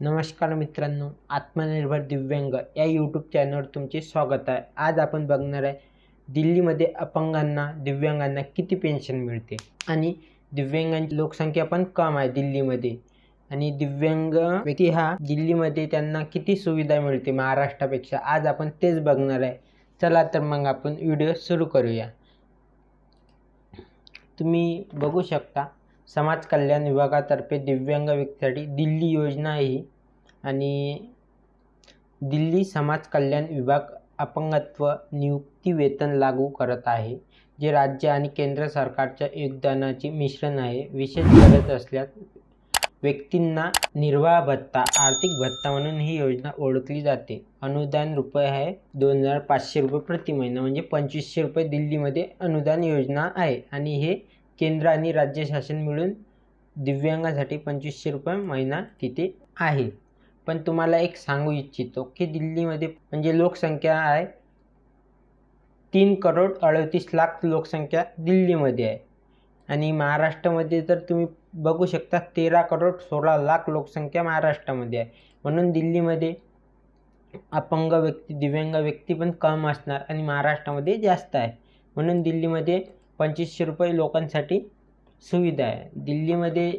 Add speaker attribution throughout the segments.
Speaker 1: नमस्कार मित्रांनो आत्मनिर्भर दिव्यांग या यूट्यूब चॅनलवर तुमचे स्वागत आहे. आज आपण बघणार आहे दिल्लीमध्ये अपंगांना दिव्यांगांना किती पेन्शन मिळते? आणि दिव्यांगांची लोकसंख्या पण कम आहे दिल्लीमध्ये. आणि दिव्यांग व्यक्ती हा दिल्लीमध्ये त्यांना किती सुविधा मिळते महाराष्ट्रापेक्षा? आज आपण तेच बघणार आहे. चला तर मग आपण व्हिडिओ सुरू करूया. तुम्ही बघू शकता समाज कल्याण विभागातर्फे दिव्यांग व्यक्तीसाठी दिल्ली योजना आहे आणि दिल्ली समाज कल्याण विभाग अपंगत्व नियुक्ती वेतन लागू करत आहे जे राज्य आणि केंद्र सरकारच्या योगदानाचे मिश्रण आहे. विशेष गरज असल्यास व्यक्तींना निर्वाह भत्ता आर्थिक भत्ता म्हणून ही योजना ओळखली जाते. अनुदान रुपये आहे दोन हजार पाचशे रुपये प्रति महिना म्हणजे पंचवीसशे रुपये दिल्लीमध्ये अनुदान योजना आहे. आणि हे केंद्र आणि राज्य शासन मिळून दिव्यांगासाठी पंचवीसशे रुपये महिना तिथे आहे? पण तुम्हाला एक सांगू इच्छितो की दिल्लीमध्ये म्हणजे लोकसंख्या आहे तीन करोड अडतीस लाख लोकसंख्या दिल्लीमध्ये आहे. आणि महाराष्ट्रामध्ये तर तुम्ही बघू शकता तेरा करोड सोळा लाख लोकसंख्या महाराष्ट्रामध्ये आहे. म्हणून दिल्लीमध्ये अपंग व्यक्ती दिव्यांग व्यक्ती पण कम असणार आणि महाराष्ट्रामध्ये जास्त आहे. म्हणून दिल्लीमध्ये पंचवीसशे रुपये लोकांसाठी सुविधा आहे. दिल्लीमध्ये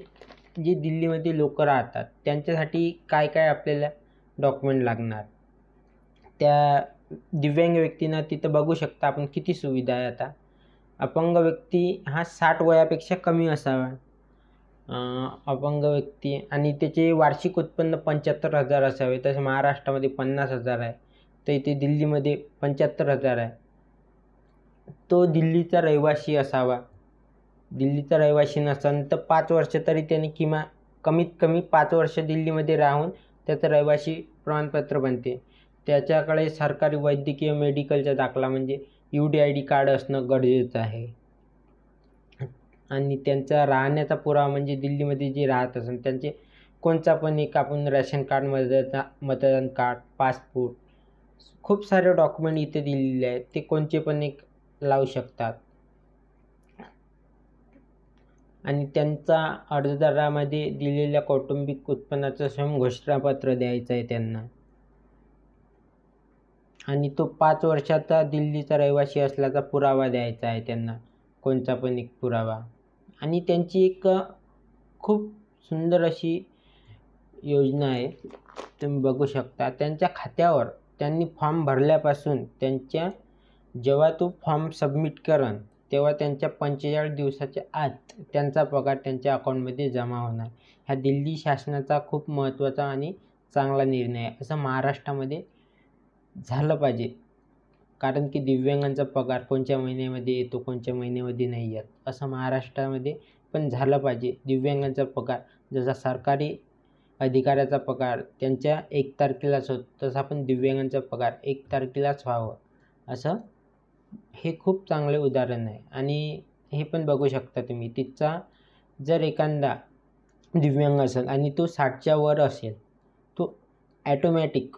Speaker 1: जी दिल्लीमध्ये लोक राहतात त्यांच्यासाठी काय काय आपल्याला डॉक्युमेंट लागणार? त्या दिव्यांग व्यक्तींना तिथं बघू शकता आपण किती सुविधा आहे आता. अपंग व्यक्ती हा साठ वयापेक्षा कमी असावा. अपंग व्यक्ती आणि त्याचे वार्षिक उत्पन्न पंच्याहत्तर हजार असावे. तसे महाराष्ट्रामध्ये पन्नास हजार आहे. तर इथे दिल्लीमध्ये पंच्याहत्तर हजार आहे. तो दिल्लीचा रहिवासी असावा. दिल्लीचा रहिवासी नसेल तर पाच वर्ष तरी त्याने किमान कमीत कमी पाच वर्ष दिल्लीमध्ये राहून त्याचं रहिवासी प्रमाणपत्र बनते. त्याच्याकडे सरकारी वैद्यकीय मेडिकलचा दाखला म्हणजे U D I D card असणं गरजेचं आहे. आणि त्यांचा राहण्याचा पुरावा म्हणजे दिल्लीमध्ये जे राहत असेल त्यांचे कोणता पण एक आपण रॅशन कार्ड मतदा मतदान कार्ड पासपोर्ट खूप सारे डॉक्युमेंट इथे दिलेले आहेत. ते कोणते पण एक लावू शकतात. आणि त्यांचा अर्जदारामध्ये दिलेल्या कौटुंबिक उत्पन्नाचं स्वयं घोषणापत्र द्यायचं आहे त्यांना. आणि तो पाच वर्षाचा दिल्लीचा रहिवासी असल्याचा पुरावा द्यायचा आहे त्यांना. कोणता पण एक पुरावा. आणि त्यांची एक खूप सुंदर अशी योजना आहे. तुम्ही बघू शकता. त्यांच्या खात्यावर त्यांनी फॉर्म भरल्यापासून त्यांच्या जेव्हा तो फॉर्म सबमिट करन तेव्हा त्यांच्या पंचेचाळीस दिवसाच्या आत त्यांचा पगार त्यांच्या अकाउंटमध्ये जमा होणार. ह्या दिल्ली शासनाचा खूप महत्त्वाचा आणि चांगला निर्णय आहे. असं महाराष्ट्रामध्ये झालं पाहिजे. कारण की दिव्यांगांचा पगार कोणत्या महिन्यामध्ये येतो कोणत्या महिन्यामध्ये नाही येत. असं महाराष्ट्रामध्ये पण झालं पाहिजे. दिव्यांगांचा पगार जसा सरकारी अधिकाऱ्याचा पगार त्यांच्या एक तारखेलाच होतो तसा पण दिव्यांगांचा पगार एक तारखेलाच व्हावं असं हे खूप चांगले उदाहरण आहे. आणि हे पण बघू शकता तुम्ही तिचा जर एखादा दिव्यांग असेल आणि तो साठच्या वर असेल तो ॲटोमॅटिक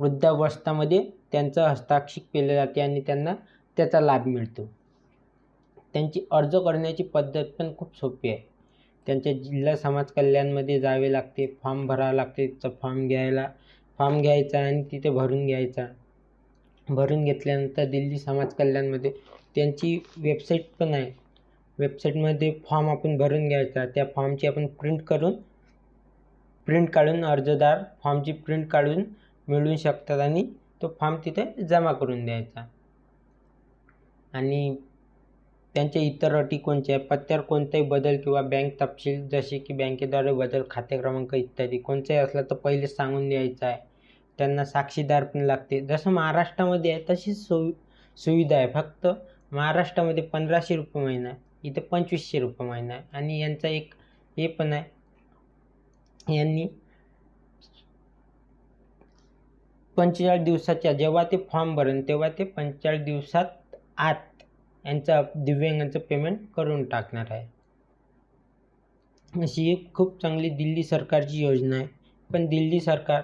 Speaker 1: वृद्धावस्थामध्ये त्यांचं हस्ताक्षर केले जाते आणि त्यांना त्याचा लाभ मिळतो. त्यांची अर्ज करण्याची पद्धत पण खूप सोपी आहे. त्यांच्या जिल्हा समाज कल्याणमध्ये जावे लागते फॉर्म भरावा लागते तिचा फॉर्म घ्यायला फॉर्म घ्यायचा आणि तिथे भरून घ्यायचा. भरून घेतल्यानंतर दिल्ली समाज कल्याणमध्ये त्यांची वेबसाईट पण आहे. वेबसाईटमध्ये फॉर्म आपण भरून घ्यायचा. त्या फॉर्मची आपण प्रिंट करून प्रिंट काढून अर्जदार फॉर्मची प्रिंट काढून मिळवू शकतात आणि तो फॉर्म तिथे जमा करून द्यायचा. आणि त्यांच्या इतर अटी कोणत्या पत्त्यावर कोणताही बदल किंवा बँक तपशील जसे की बँकेद्वारे बदल खाते क्रमांक इत्यादी कोणताही असला तर पहिले सांगून द्यायचं आहे. त्यांना साक्षीदार पण लागते. जसं महाराष्ट्रामध्ये आहे तशीच सु सुविधा आहे. फक्त महाराष्ट्रामध्ये पंधराशे रुपये महिना आहे. इथे पंचवीसशे रुपये महिना आहे. आणि यांचा एक हे पण आहे. यांनी पंचेचाळीस दिवसाच्या जेव्हा ते फॉर्म भरेन तेव्हा ते पंचेचाळीस दिवसात आत यांचा दिव्यांगांचं पेमेंट करून टाकणार आहे. अशी एक खूप चांगली दिल्ली सरकारची योजना आहे. पण दिल्ली सरकार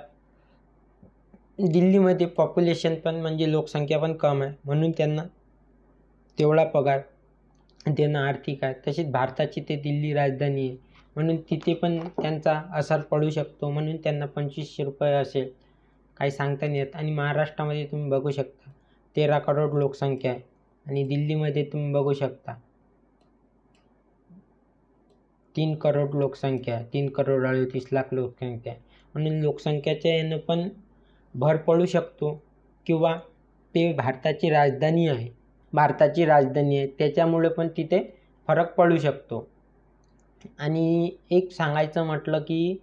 Speaker 1: दिल्लीमध्ये पॉप्युलेशन पण म्हणजे लोकसंख्या पण कम आहे. म्हणून त्यांना तेवढा पगार देणं आर्थिक आहे. तशीच भारताची ते दिल्ली राजधानी आहे. म्हणून तिथे पण त्यांचा असर पडू शकतो. म्हणून त्यांना पंचवीसशे रुपये असेल. काही सांगता नाही येत. आणि महाराष्ट्रामध्ये तुम्ही बघू शकता तेरा करोड लोकसंख्या आहे. आणि दिल्लीमध्ये तुम्ही बघू शकता तीन करोड लोकसंख्या आहे. तीन करोड अडतीस लाख लोकसंख्या आहे. म्हणून लोकसंख्याच्या यानं पण भर पडू शकतो किंवा ते भारताची राजधानी आहे. भारताची राजधानी आहे. त्याच्यामुळे पण तिथे फरक पडू शकतो. आणि एक सांगायचं म्हटलं की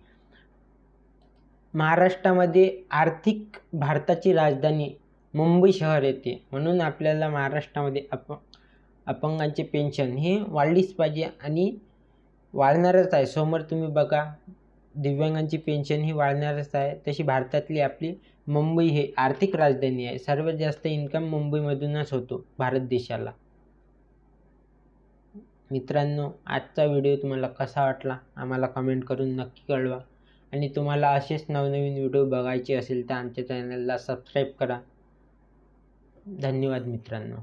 Speaker 1: महाराष्ट्रामध्ये आर्थिक भारताची राजधानी मुंबई शहर येते. म्हणून आपल्याला महाराष्ट्रामध्ये अप अपंगांचे पेन्शन हे वाढलीच पाहिजे आणि वाढणारच आहे. समोर तुम्ही बघा दिव्यांगांची पेन्शन ही वाढणारच आहे. तशी भारतातली आपली मुंबई हे आर्थिक राजधानी आहे. सर्वात जास्त इन्कम मुंबईमधूनच होतो भारत देशाला. मित्रांनो आजचा व्हिडिओ तुम्हाला कसा वाटला? आम्हाला कमेंट करून नक्की कळवा. आणि तुम्हाला असेच नवनवीन व्हिडिओ बघायचे असेल तर आमच्या चॅनलला सबस्क्राईब करा. धन्यवाद मित्रांनो.